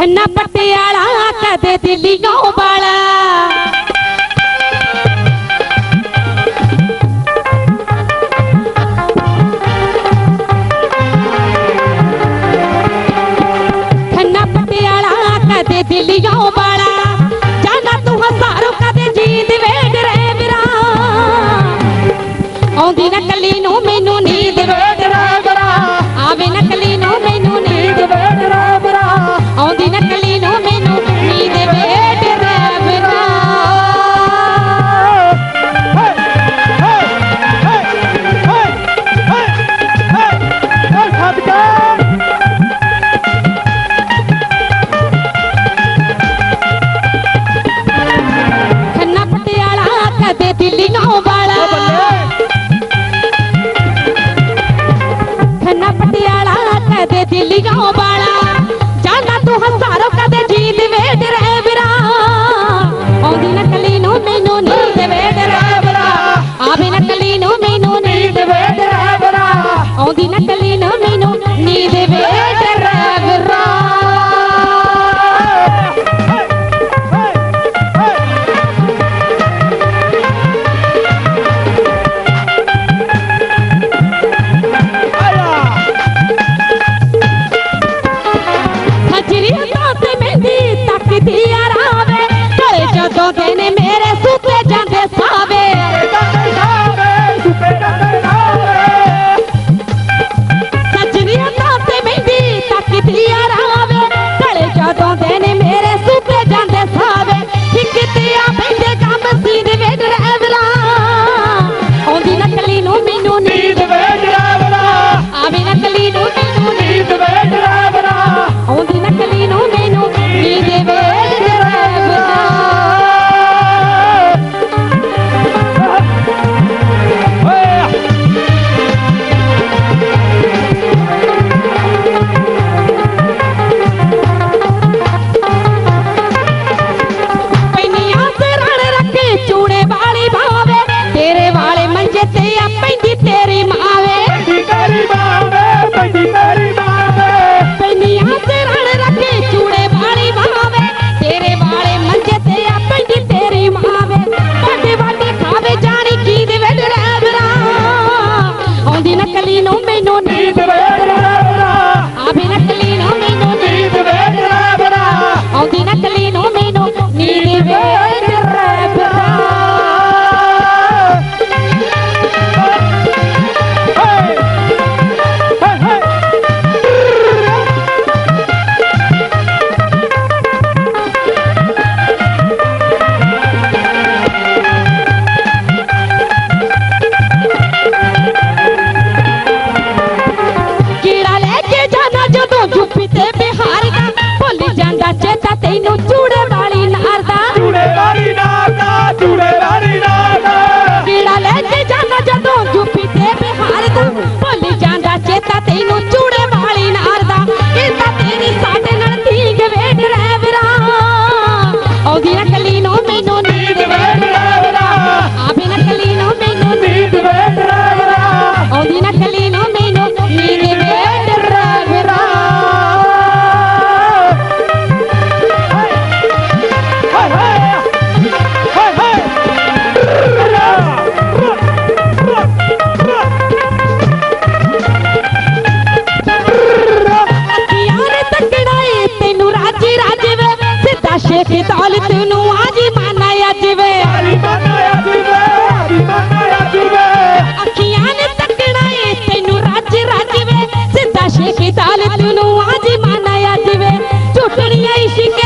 ਛੰਨਾ ਪਟਿਆਲਾ ਕਦੇ ਦਿੱਲੀੋਂ ਵਾਲਾ। ਛੰਨਾ ਪਟਿਆਲਾ ਕਦੇ ਦਿੱਲੀੋਂ ਵਾਲਾ। ਗਾਉ ਬਾਲਾ। ਜਾਨਾ ਤੂੰ ਹਸਾਰੋ, ਕਦੇ ਜੀਂਦ ਵੇਦ ਰਹਿ ਵਿਰਾ ਆਉਂਦੀ ਨਕਲੀ ਨੂੰ ਮੈਨੂੰ ਨੀਂਦ ਵੇਦ ਰਹਿ ਵਿਰਾ ਆਵੇ ਨਕਲੀ ਨੂੰ ਮੈਨੂੰ ਨੀਂਦ ਵੇਦ ਰਹਿ ਵਿਰਾ ਆਉਂਦੀ ਨਕਲੀ Pop no need to తొలుతును ఆది మానాయ జివే ఆది మానాయ జివే ఆది మానాయ జివే అఖియాਂ ਨੇ ਤੱਕਣਾ ਏ ਤੈਨੂੰ ਰਾਜ ਰਾਜ ਵੇ ਸਿੱਧਾ ਸ਼ੇਖ ਤਾਲ ਤੂੰ ਆਜ ਮਾਨਾਇਆ ਜਿਵੇ। ਟੁੱਟਣੀਆਂ ਇਸ਼ਕ